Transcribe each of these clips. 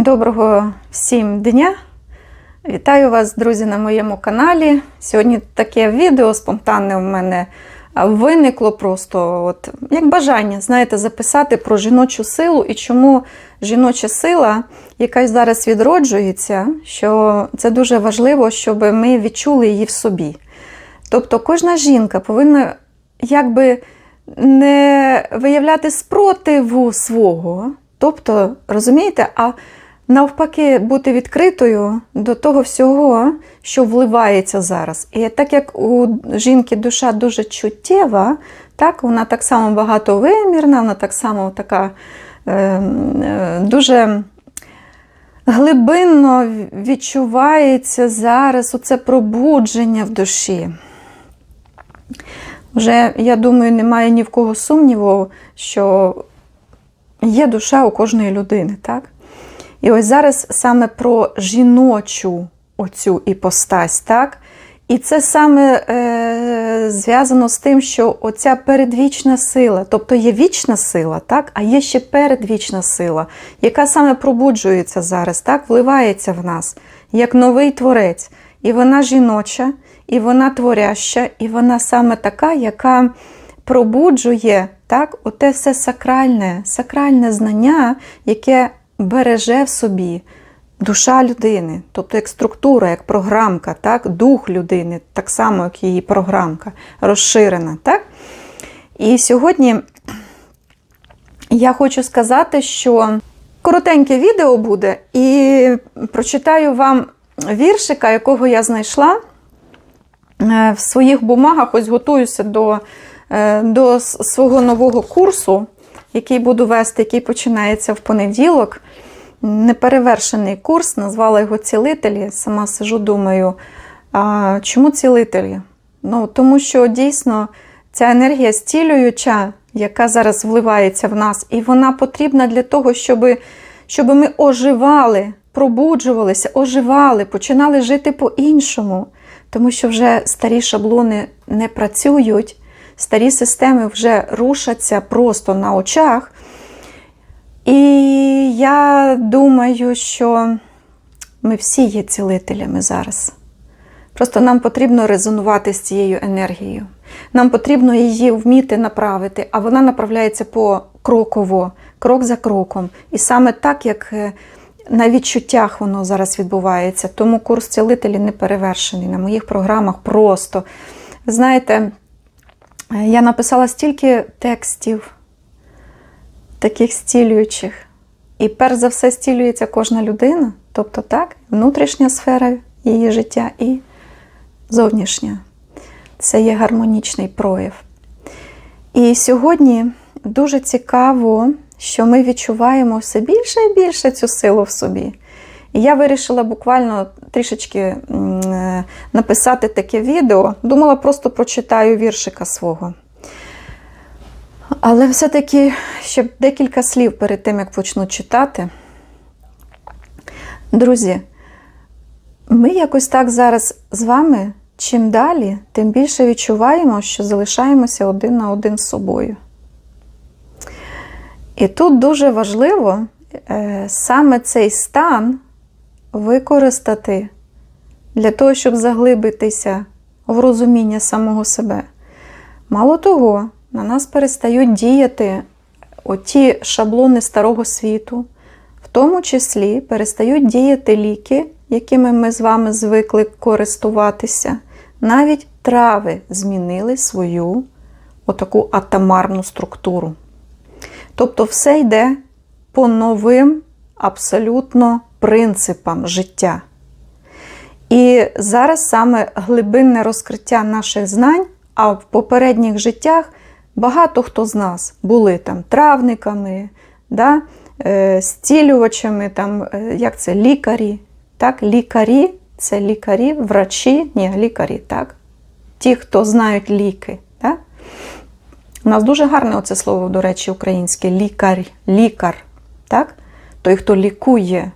Доброго всім дня! Вітаю вас, друзі, на моєму каналі. Сьогодні таке відео спонтанне в мене виникло просто от, як бажання, знаєте, записати про жіночу силу і чому жіноча сила, яка зараз відроджується, що це дуже важливо, щоб ми відчули її в собі. Тобто кожна жінка повинна якби не виявляти спротиву свого. Тобто, розумієте, а навпаки, бути відкритою до того всього, що вливається зараз. І так як у жінки душа дуже чуттєва, так, вона так само багатовимірна, вона так само така е, е, дуже глибинно відчувається зараз оце пробудження в душі. Вже, я думаю, немає ні в кого сумніву, що є душа у кожної людини, так? І ось зараз саме про жіночу оцю іпостась, так? І це саме е, зв'язано з тим, що оця передвічна сила, тобто є вічна сила, так? а є ще передвічна сила, яка саме пробуджується зараз, так? вливається в нас як новий творець. І вона жіноча, і вона творяща, і вона саме така, яка пробуджує так, оте все сакральне, сакральне знання, яке береже в собі душа людини, тобто як структура, як програмка, так, дух людини, так само, як її програмка, розширена. Так? І сьогодні я хочу сказати, що коротеньке відео буде, і прочитаю вам віршика, якого я знайшла в своїх бумагах, ось готуюся до, до свого нового курсу, який буду вести, який починається в понеділок. Неперевершений курс, назвала його цілителі. Сама сижу, думаю, а чому цілителі? Ну, Тому що дійсно ця енергія стілююча, яка зараз вливається в нас, і вона потрібна для того, щоб, щоб ми оживали, пробуджувалися, оживали, починали жити по-іншому. Тому що вже старі шаблони не працюють, старі системи вже рушаться просто на очах. І я думаю, що ми всі є цілителями зараз. Просто нам потрібно резонувати з цією енергією. Нам потрібно її вміти направити, а вона направляється покроково, крок за кроком. І саме так, як на відчуттях воно зараз відбувається. Тому курс цілителі не перевершений на моїх програмах просто. Знаєте, я написала стільки текстів, таких стілюючих. І перш за все стілюється кожна людина, тобто так, внутрішня сфера її життя і зовнішня. Це є гармонічний прояв. І сьогодні дуже цікаво, що ми відчуваємо все більше і більше цю силу в собі. І я вирішила буквально трішечки написати таке відео. Думала, просто прочитаю віршика свого. Але все-таки ще декілька слів перед тим, як почну читати. Друзі, ми якось так зараз з вами, чим далі, тим більше відчуваємо, що залишаємося один на один з собою. І тут дуже важливо е, саме цей стан використати для того, щоб заглибитися в розуміння самого себе. Мало того, на нас перестають діяти оті шаблони старого світу, в тому числі перестають діяти ліки, якими ми з вами звикли користуватися. Навіть трави змінили свою отаку атомарну структуру. Тобто все йде по новим абсолютно принципам життя. І зараз саме глибинне розкриття наших знань, а в попередніх життях багато хто з нас були там травниками, да, е, стілювачами, там, е, як це, лікарі. Так, Лікарі це лікарі, врачі, ні, лікарі, так? Ті, хто знають ліки. Так? У нас дуже гарне оце слово, до речі, українське лікар, лікар, так? той, хто лікує.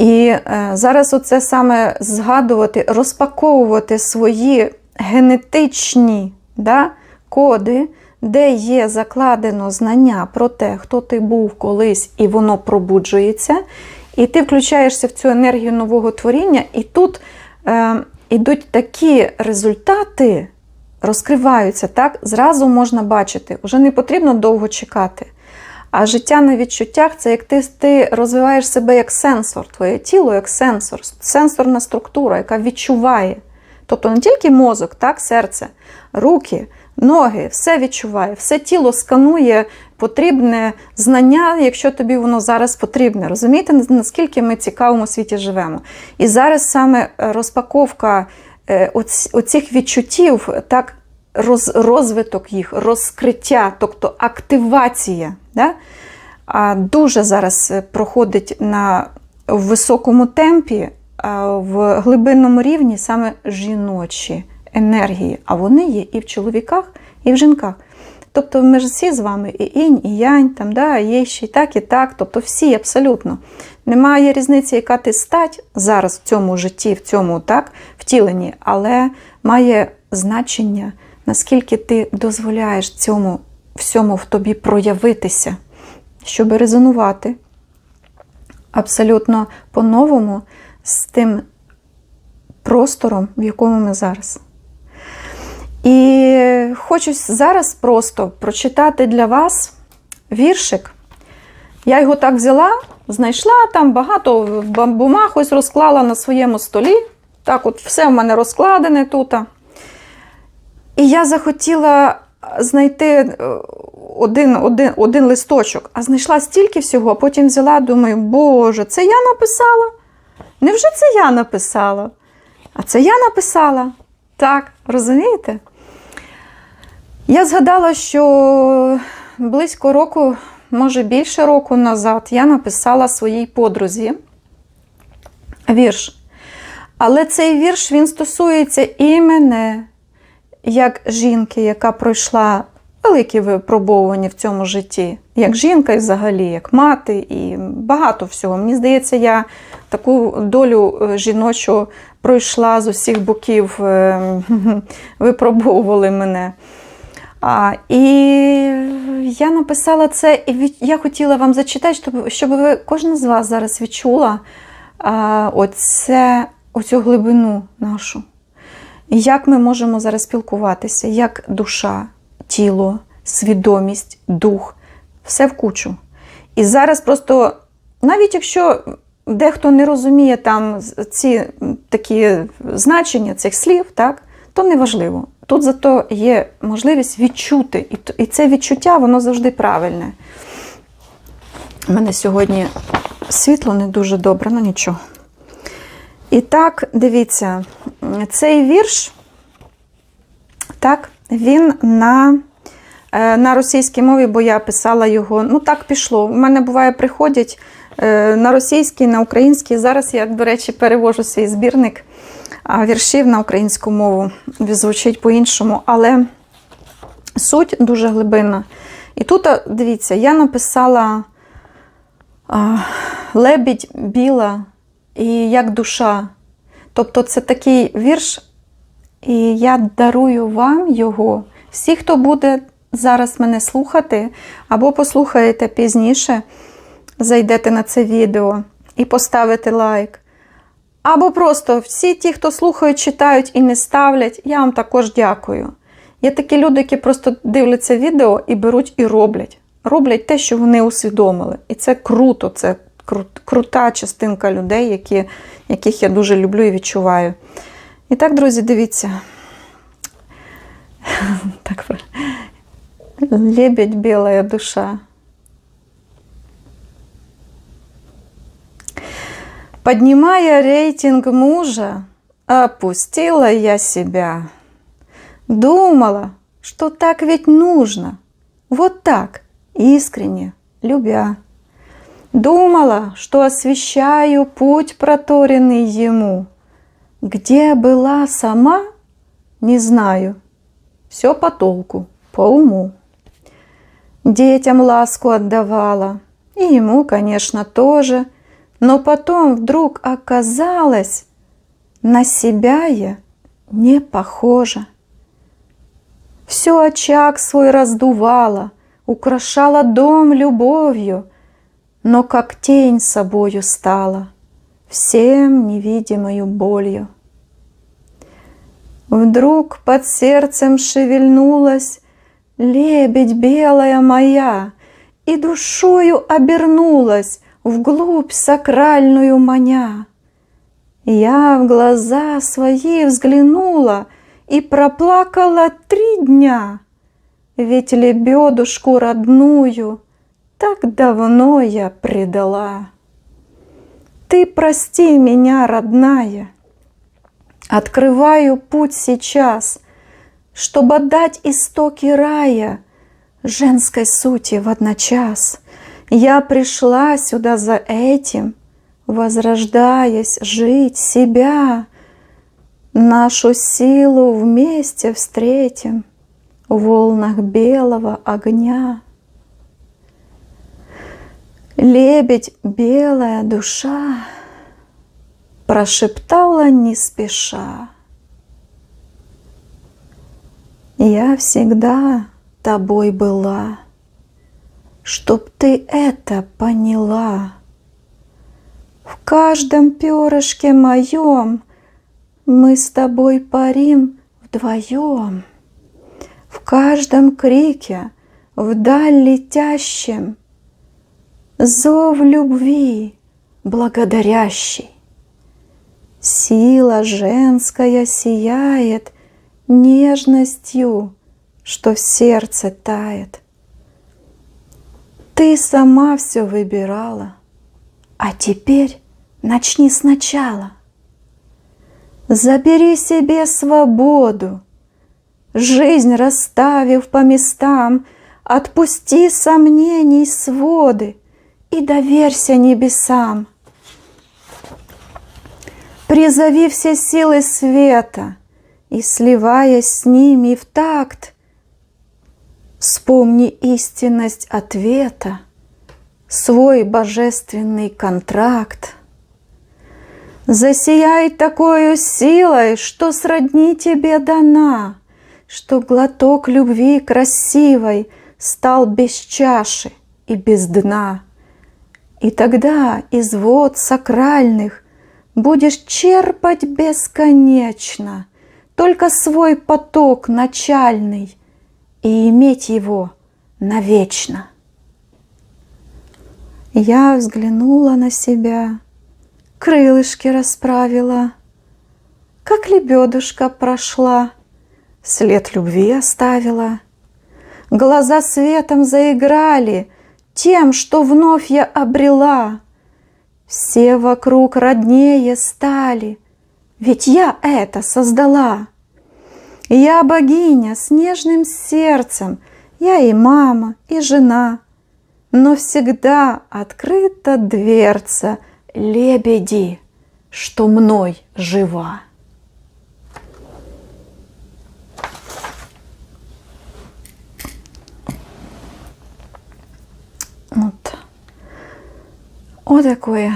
І е, зараз оце саме згадувати, розпаковувати свої генетичні да, коди де є закладено знання про те, хто ти був колись, і воно пробуджується, і ти включаєшся в цю енергію нового творіння, і тут е, ідуть такі результати, розкриваються, так, зразу можна бачити. Уже не потрібно довго чекати. А життя на відчуттях це як ти, ти розвиваєш себе як сенсор, твоє тіло як сенсор, сенсорна структура, яка відчуває. Тобто не тільки мозок, так, серце, руки, ноги, все відчуває, все тіло сканує потрібне знання, якщо тобі воно зараз потрібне. Розумієте, наскільки ми цікавому світі живемо? І зараз саме розпаковка е, оцих відчуттів, так, роз, розвиток їх, розкриття, тобто активація. Да? А дуже зараз е, проходить на високому темпі, а в глибинному рівні саме жіночі енергії, а вони є і в чоловіках, і в жінках. Тобто ми ж всі з вами і інь, і янь, там, да, є ще і так, і так. Тобто всі абсолютно. Немає різниці, яка ти стать зараз в цьому житті, в цьому так, втіленні, але має значення, наскільки ти дозволяєш цьому всьому в тобі проявитися, щоб резонувати абсолютно по-новому з тим простором, в якому ми зараз. І хочу зараз просто прочитати для вас віршик. Я його так взяла, знайшла там багато бумаг, ось розклала на своєму столі. Так, от все в мене розкладене тут. І я захотіла знайти е, один, один, один листочок, а знайшла стільки всього, а потім взяла, думаю, Боже, це я написала? Невже це я написала? А це я написала. Так, розумієте? Я згадала, що близько року, може більше року назад, я написала своїй подрузі вірш. Але цей вірш він стосується і мене, як жінки, яка пройшла великі випробовування в цьому житті, як жінка і взагалі, як мати, і багато всього. Мені здається, я таку долю е, жіночу пройшла з усіх боків, е, випробовували мене. А, І я написала це, і від- я хотіла вам зачитати, щоб, щоб ви кожна з вас зараз відчула а, оце, оцю глибину нашу. Як ми можемо зараз спілкуватися, як душа, тіло, свідомість, дух, все в кучу. І зараз просто, навіть якщо дехто не розуміє там ці такі значення цих слів, так, то неважливо. Тут зато є можливість відчути, і це відчуття, воно завжди правильне. У мене сьогодні світло не дуже добре, ну нічого. І так, дивіться, цей вірш, так, він на, е, на російській мові, бо я писала його. Ну, так пішло. У мене буває, приходять е, на російський, на український. Зараз я, до речі, перевожу свій збірник віршів на українську мову. Звучить по-іншому, але суть дуже глибинна. І тут, дивіться, я написала лебідь біла і як душа. Тобто це такий вірш, і я дарую вам його. Всі, хто буде зараз мене слухати, або послухаєте пізніше, зайдете на це відео і поставите лайк. Або просто всі ті, хто слухають, читають і не ставлять, я вам також дякую. Є такі люди, які просто дивляться відео і беруть і роблять. Роблять те, що вони усвідомили. І це круто, це крута частинка людей, які, яких я дуже люблю і відчуваю. І так, друзі, дивіться. Так, лебедь, белая душа. Поднимая рейтинг мужа, опустила я себя. Думала, что так ведь нужно. Вот так, искренне, любя. Думала, что освещаю путь, проторенный ему. Где была сама, не знаю. Все по толку, по уму. Детям ласку отдавала, и ему, конечно, тоже. Но потом вдруг оказалось, на себя я не похожа. Все очаг свой раздувала, украшала дом любовью, но как тень собою стала, всем невидимою болью. Вдруг под сердцем шевельнулась лебедь белая моя и душою обернулась вглубь сакральную маня. Я в глаза свои взглянула и проплакала три дня, ведь лебедушку родную так давно я предала. Ты прости меня, родная, Открываю путь сейчас, Чтобы дать истоки рая Женской сути в одночас. Я пришла сюда за этим, Возрождаясь жить себя. Нашу силу вместе встретим В волнах белого огня. Лебедь, белая душа, Прошептала не спеша. Я всегда тобой была, Чтоб ты это поняла. В каждом перышке моем Мы с тобой парим вдвоем. В каждом крике, вдаль летящем, Зов любви благодарящий. Сила женская сияет нежностью, что в сердце тает. Ты сама все выбирала, а теперь начни сначала. Забери себе свободу, жизнь расставив по местам, отпусти сомнений своды и доверься небесам. Призови все силы света и, сливаясь с ними в такт, Вспомни истинность ответа, свой божественный контракт. Засияй такой силой, что сродни тебе дана, Что глоток любви красивой стал без чаши и без дна. И тогда из вод сакральных Будешь черпать бесконечно Только свой поток начальный И иметь его навечно. Я взглянула на себя, Крылышки расправила, Как лебедушка прошла, След любви оставила. Глаза светом заиграли Тем, что вновь я обрела — все вокруг роднее стали, ведь я это создала. Я богиня с нежным сердцем, я и мама, и жена, но всегда открыта дверца лебеди, что мной жива. Отакої.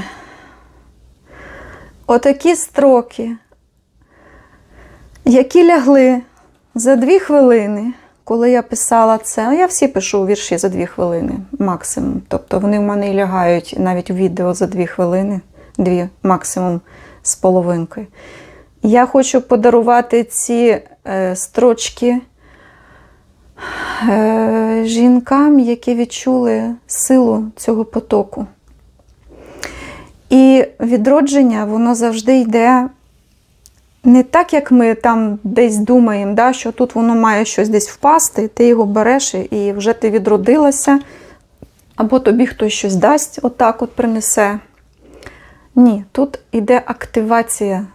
Отакі строки, які лягли за дві хвилини, коли я писала це. Я всі пишу вірші за дві хвилини максимум. Тобто вони в мене і лягають навіть у відео за дві хвилини, дві максимум з половинкою. Я хочу подарувати ці е, строчки е, жінкам, які відчули силу цього потоку. І відродження, воно завжди йде не так, як ми там десь думаємо, да, що тут воно має щось десь впасти, ти його береш і вже ти відродилася, або тобі хтось щось дасть, отак от принесе. Ні, тут йде активація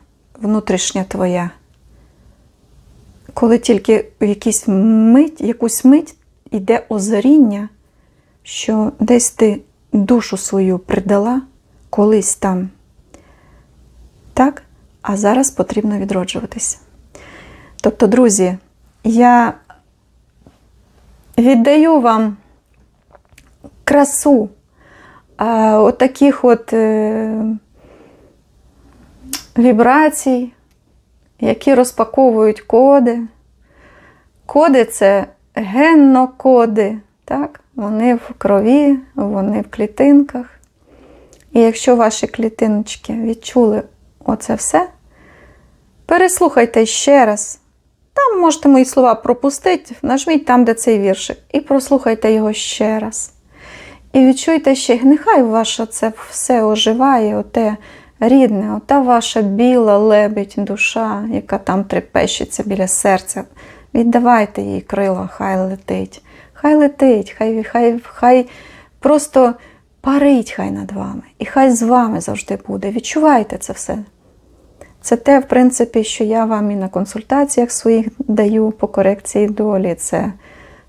внутрішня твоя. Коли тільки в якийсь мить, якусь мить йде озаріння, що десь ти душу свою придала колись там. Так? А зараз потрібно відроджуватись. Тобто, друзі, я віддаю вам красу а, от таких от е, вібрацій, які розпаковують коди, Коди це геннокоди. Так? Вони в крові, вони в клітинках. І якщо ваші клітиночки відчули оце все, переслухайте ще раз. Там можете мої слова пропустити, нажміть там, де цей віршик, і прослухайте його ще раз. І відчуйте ще, нехай ваше це все оживає, оте рідне, ота ваша біла лебідь душа, яка там трепещеться біля серця. Віддавайте їй крила, хай летить. Хай летить, хай, хай, хай просто парить хай над вами. І хай з вами завжди буде. Відчувайте це все. Це те, в принципі, що я вам і на консультаціях своїх даю по корекції долі. Це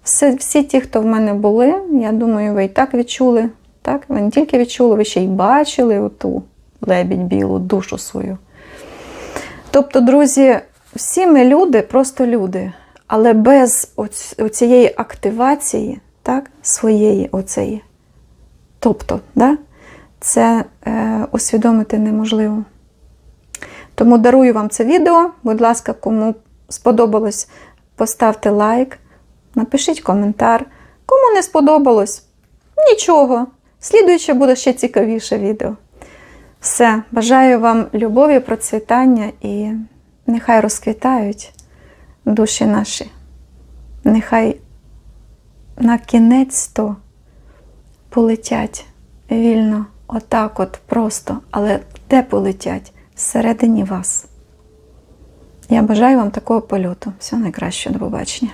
все, всі ті, хто в мене були, я думаю, ви і так відчули. Так? Ви не тільки відчули, ви ще й бачили оту лебідь білу душу свою. Тобто, друзі, всі ми люди, просто люди, але без оцієї активації, так, своєї оцеї. Тобто, да, це е, усвідомити неможливо. Тому дарую вам це відео. Будь ласка, кому сподобалось, поставте лайк, напишіть коментар. Кому не сподобалось, нічого. Слідуюче буде ще цікавіше відео. Все, бажаю вам любові, процвітання і нехай розквітають душі наші. Нехай на кінець то полетять вільно, отак от просто, але де полетять? Всередині вас. Я бажаю вам такого польоту. Всього найкращого, до побачення.